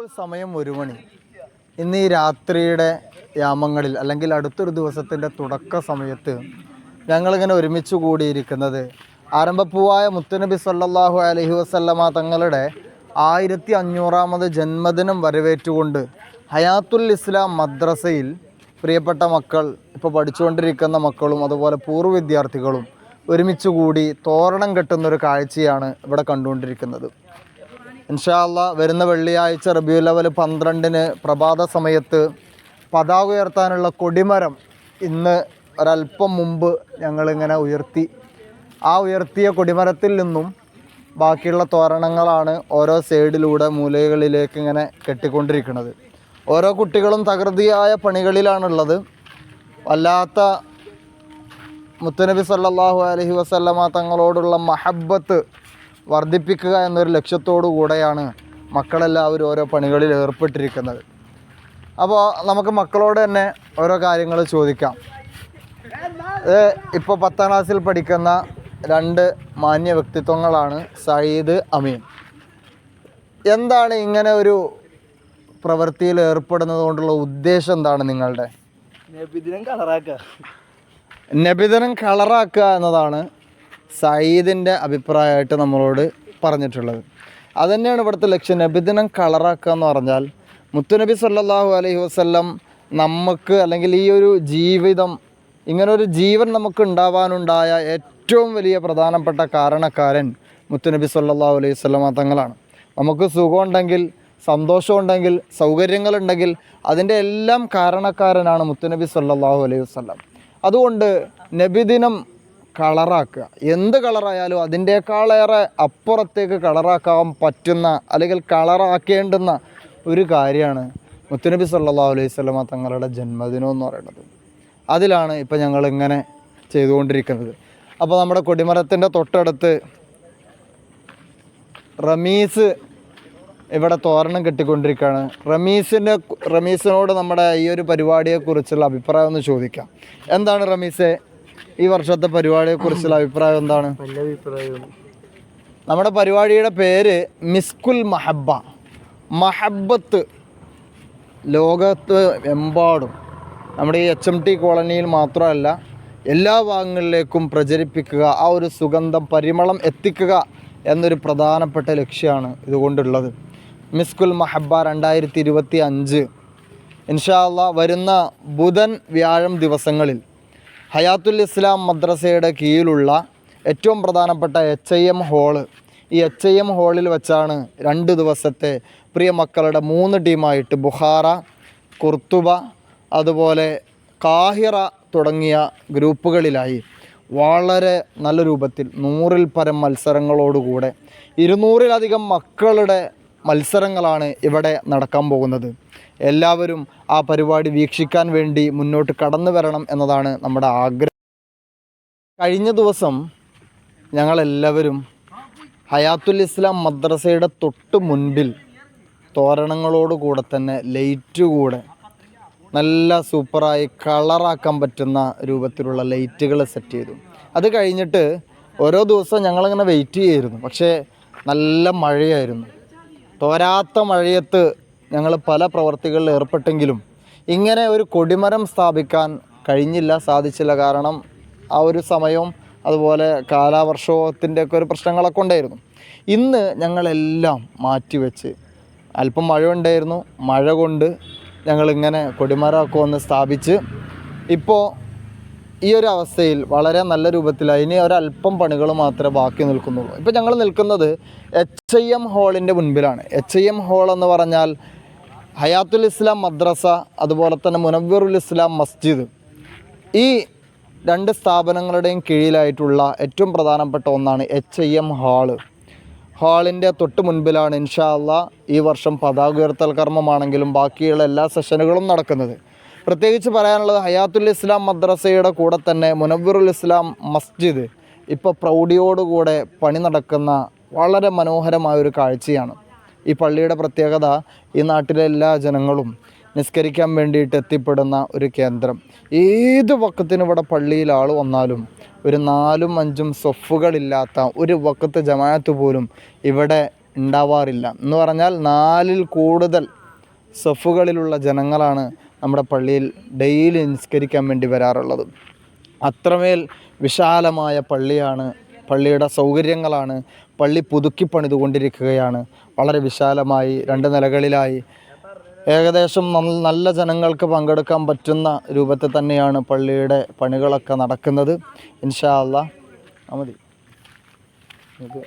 ഇപ്പോൾ സമയം ഒരു മണി. ഇന്ന് ഈ രാത്രിയുടെ യാമങ്ങളിൽ അല്ലെങ്കിൽ അടുത്തൊരു ദിവസത്തിന്റെ തുടക്ക സമയത്ത് ഞങ്ങളിങ്ങനെ ഒരുമിച്ച് കൂടിയിരിക്കുന്നത് ആരംഭപ്പൂവായ മുത്തുനബി സല്ലാഹു അലഹി വസല്ലമ തങ്ങളുടെ ആയിരത്തി അഞ്ഞൂറാമത് ജന്മദിനം വരവേറ്റുകൊണ്ട് ഹയാത്തുൽ ഇസ്ലാം മദ്രസയിൽ പ്രിയപ്പെട്ട മക്കൾ ഇപ്പോൾ പഠിച്ചുകൊണ്ടിരിക്കുന്ന മക്കളും അതുപോലെ പൂർവ വിദ്യാർത്ഥികളും ഒരുമിച്ച് കൂടി തോരണം കെട്ടുന്നൊരു കാഴ്ചയാണ് ഇവിടെ കണ്ടുകൊണ്ടിരിക്കുന്നത്. ഇൻഷാല്ല വരുന്ന വെള്ളിയാഴ്ച റബിയു ലെവൽ പന്ത്രണ്ടിന് പ്രഭാത സമയത്ത് പതാക ഉയർത്താനുള്ള കൊടിമരം ഇന്ന് ഒരല്പം മുമ്പ് ഞങ്ങളിങ്ങനെ ഉയർത്തി. ആ ഉയർത്തിയ കൊടിമരത്തിൽ നിന്നും ബാക്കിയുള്ള തോരണങ്ങളാണ് ഓരോ സൈഡിലൂടെ മൂലകളിലേക്ക് ഇങ്ങനെ കെട്ടിക്കൊണ്ടിരിക്കുന്നത്. ഓരോ കുട്ടികളും തകൃതിയായ പണികളിലാണുള്ളത്. വല്ലാത്ത മുത്തനബി സല്ലാഹു അലഹി വസല്ലമ തങ്ങളോടുള്ള മഹബത്ത് വർദ്ധിപ്പിക്കുക എന്നൊരു ലക്ഷ്യത്തോടു കൂടെയാണ് മക്കളെല്ലാവരും ഓരോ പണികളിൽ ഏർപ്പെട്ടിരിക്കുന്നത്. അപ്പോൾ നമുക്ക് മക്കളോട് തന്നെ ഓരോ കാര്യങ്ങൾ ചോദിക്കാം. ഇത് ഇപ്പോൾ പത്താം ക്ലാസ്സിൽ പഠിക്കുന്ന രണ്ട് മാന്യ വ്യക്തിത്വങ്ങളാണ് സയ്യിദ് അമീൻ. എന്താണ് ഇങ്ങനെ ഒരു പ്രവൃത്തിയിൽ ഏർപ്പെടുന്നത് കൊണ്ടുള്ള ഉദ്ദേശം എന്താണ് നിങ്ങളുടെ? നബിദിനം കളറാക്കുക. നബിദിനം കളറാക്കുക എന്നതാണ് സയ്യിദിന്റെ അഭിപ്രായമായിട്ട് നമ്മളോട് പറഞ്ഞിട്ടുള്ളത്. അതുതന്നെയാണ് ഇവിടുത്തെ ലക്ഷ്യം. നബിദിനം കളറാക്കുക എന്ന് പറഞ്ഞാൽ മുത്തുനബി സല്ലാഹു അലൈഹി വസ്ല്ലം നമുക്ക് അല്ലെങ്കിൽ ഈ ഒരു ജീവിതം ഇങ്ങനെ ഒരു ജീവൻ നമുക്ക് ഉണ്ടാവാനുണ്ടായ ഏറ്റവും വലിയ പ്രധാനപ്പെട്ട കാരണക്കാരൻ മുത്തുനബി സല്ലാഹു അലൈഹി വസല്ലമ തങ്ങളാണ്. നമുക്ക് സുഖമുണ്ടെങ്കിൽ സന്തോഷമുണ്ടെങ്കിൽ സൗകര്യങ്ങളുണ്ടെങ്കിൽ അതിന്റെ എല്ലാം കാരണക്കാരനാണ് മുത്തുനബി സല്ലാഹു അലൈഹി വസല്ലം. അതുകൊണ്ട് നബിദിനം കളറാക്കുക. എന്ത് കളറായാലും അതിന്റെക്കാളേറെ അപ്പുറത്തേക്ക് കളറാക്കാൻ പറ്റുന്ന അല്ലെങ്കിൽ കളറാക്കേണ്ടുന്ന ഒരു കാര്യമാണ് മുത്തുനബി സല്ലാ അലൈഹി വസല്ലമ തങ്ങളുടെ ജന്മദിനം എന്ന് പറയുന്നത്. അതിലാണ് ഇപ്പം ഞങ്ങൾ ഇങ്ങനെ ചെയ്തുകൊണ്ടിരിക്കുന്നത്. അപ്പോൾ നമ്മുടെ കൊടിമരത്തിന്റെ തൊട്ടടുത്ത് റമീസ് ഇവിടെ തോരണം കെട്ടിക്കൊണ്ടിരിക്കുകയാണ്. റമീസിന്റെ റമീസിനോട് നമ്മുടെ ഈ ഒരു പരിപാടിയെക്കുറിച്ചുള്ള അഭിപ്രായം ഒന്ന് ചോദിക്കാം. എന്താണ് റമീസെ? ഈ വർഷത്തെ പരിപാടിയെ കുറിച്ചുള്ള അഭിപ്രായം എന്താണ്? നമ്മുടെ പരിപാടിയുടെ പേര് മിസ്കുൽ മഹബ മഹബത്ത് ലോകത്ത് എമ്പാടും. നമ്മുടെ ഈ എച്ച് എം ടി കോളനിയിൽ മാത്രമല്ല എല്ലാ ഭാഗങ്ങളിലേക്കും പ്രചരിപ്പിക്കുക ആ ഒരു സുഗന്ധം പരിമളം എത്തിക്കുക എന്നൊരു പ്രധാനപ്പെട്ട ലക്ഷ്യമാണ് ഇതുകൊണ്ടുള്ളത്. മിസ്കുൽ മഹബ രണ്ടായിരത്തി ഇരുപത്തി അഞ്ച്. ഇൻഷാല്ല വരുന്ന ബുധൻ വ്യാഴം ദിവസങ്ങളിൽ ഹയാത്തുൽ ഇസ്ലാം മദ്രസയുടെ കീഴിലുള്ള ഏറ്റവും പ്രധാനപ്പെട്ട എച്ച് ഐ എം ഹോൾ ഈ എച്ച് ഐ എം ഹോളിൽ വെച്ചാണ് രണ്ട് ദിവസത്തെ പ്രിയ മക്കളുടെ മൂന്ന് ടീമായിട്ട് ബുഹാറ കുർത്തുബ അതുപോലെ കാഹിറ തുടങ്ങിയ ഗ്രൂപ്പുകളിലായി. വളരെ നല്ല രൂപത്തിൽ നൂറിൽ പരം മത്സരങ്ങളോടുകൂടെ ഇരുന്നൂറിലധികം മക്കളുടെ മത്സരങ്ങളാണ് ഇവിടെ നടക്കാൻ പോകുന്നത്. എല്ലാവരും ആ പരിപാടി വീക്ഷിക്കാൻ വേണ്ടി മുന്നോട്ട് കടന്നു വരണം എന്നതാണ് നമ്മുടെ ആഗ്രഹം. കഴിഞ്ഞ ദിവസം ഞങ്ങളെല്ലാവരും ഹയാത്തുൽ ഇസ്ലാം മദ്രസയുടെ തൊട്ട് മുൻപിൽ തോരണങ്ങളോടുകൂടെ തന്നെ ലൈറ്റ് കൂടെ നല്ല സൂപ്പറായി കളറാക്കാൻ പറ്റുന്ന രൂപത്തിലുള്ള ലൈറ്റുകൾ സെറ്റ് ചെയ്തു. അത് കഴിഞ്ഞിട്ട് ഓരോ ദിവസവും ഞങ്ങളിങ്ങനെ വെയിറ്റ് ചെയ്യായിരുന്നു. പക്ഷേ നല്ല മഴയായിരുന്നു. തോരാത്ത മഴയത്ത് ഞങ്ങൾ പല പ്രവർത്തികളിൽ ഏർപ്പെട്ടെങ്കിലും ഇങ്ങനെ ഒരു കൊടിമരം സ്ഥാപിക്കാൻ കഴിഞ്ഞില്ല സാധിച്ചില്ല. കാരണം ആ ഒരു സമയവും അതുപോലെ കാലാവർഷത്തിന്റെ ഒക്കെ ഒരു പ്രശ്നങ്ങളൊക്കെ ഉണ്ടായിരുന്നു. ഇന്ന് ഞങ്ങളെല്ലാം മാറ്റിവെച്ച് അല്പം മഴ ഉണ്ടായിരുന്നു. മഴ കൊണ്ട് ഞങ്ങളിങ്ങനെ കൊടിമരമൊക്കെ ഒന്ന് സ്ഥാപിച്ച് ഇപ്പോൾ ഈ ഒരു അവസ്ഥയിൽ വളരെ നല്ല രൂപത്തിൽ അതിന് ഒരല്പം പണികൾ മാത്രമേ ബാക്കി നിൽക്കുന്നുള്ളൂ. ഇപ്പോൾ ഞങ്ങൾ നിൽക്കുന്നത് എച്ച് ഐ എം ഹാളിന്റെ മുൻപിലാണ്. എച്ച് ഐ എം ഹാൾ എന്ന് പറഞ്ഞാൽ ഹയാത്തുൽ ഇസ്ലാം മദ്രസ അതുപോലെ തന്നെ മുനവ്വറുൽ ഇസ്ലാം മസ്ജിദ്. ഈ രണ്ട് സ്ഥാപനങ്ങളുടെയും കീഴിലായിട്ടുള്ള ഏറ്റവും പ്രധാനപ്പെട്ട ഒന്നാണ് എച്ച് ഐ എം ഹാൾ. ഹാളിന്റെ തൊട്ട് മുൻപിലാണ് ഇൻഷാ അള്ളാ ഈ വർഷം പതാക ഉയർത്തൽ കർമ്മമാണെങ്കിലും ബാക്കിയുള്ള എല്ലാ സെഷനുകളും നടക്കുന്നത്. പ്രത്യേകിച്ച് പറയാനുള്ളത് ഹയാത്തുൽ ഇസ്ലാം മദ്രസയുടെ കൂടെ തന്നെ മുനവ്വറുൽ ഇസ്ലാം മസ്ജിദ് ഇപ്പോൾ പ്രൗഢിയോടുകൂടെ പണി നടക്കുന്ന വളരെ മനോഹരമായ ഒരു കാഴ്ചയാണ്. ഈ പള്ളിയുടെ പ്രത്യേകത ഈ നാട്ടിലെ എല്ലാ ജനങ്ങളും നിസ്കരിക്കാൻ വേണ്ടിയിട്ട് എത്തിപ്പെടുന്ന ഒരു കേന്ദ്രം. ഏത് വക്കത്തിന് ഇവിടെ പള്ളിയിൽ ആൾ വന്നാലും ഒരു നാലും അഞ്ചും സൊഫുകളില്ലാത്ത ഒരു വക്കത്ത് ജമാഅത്ത് പോലും ഇവിടെ ഉണ്ടാവാറില്ല. എന്ന് പറഞ്ഞാൽ നാലിൽ കൂടുതൽ സഫുകളിലുള്ള ജനങ്ങളാണ് നമ്മുടെ പള്ളിയിൽ ഡെയിലി നിസ്കരിക്കാൻ വേണ്ടി വരാറുള്ളത്. അത്രമേൽ വിശാലമായ പള്ളിയാണ് പള്ളിയുടെ സൗകര്യങ്ങളാണ് പള്ളി പുതുക്കി പണിതുകൊണ്ടിരിക്കുകയാണ്. വളരെ വിശാലമായി രണ്ട് നിലകളിലായി. ഏകദേശം നല്ല ജനങ്ങൾക്ക് പങ്കെടുക്കാൻ പറ്റുന്ന രൂപത്തിൽ തന്നെയാണ് പള്ളിയുടെ പണികളൊക്കെ നടക്കുന്നത്. ഇൻഷാ അല്ലാ മതി. ഇത്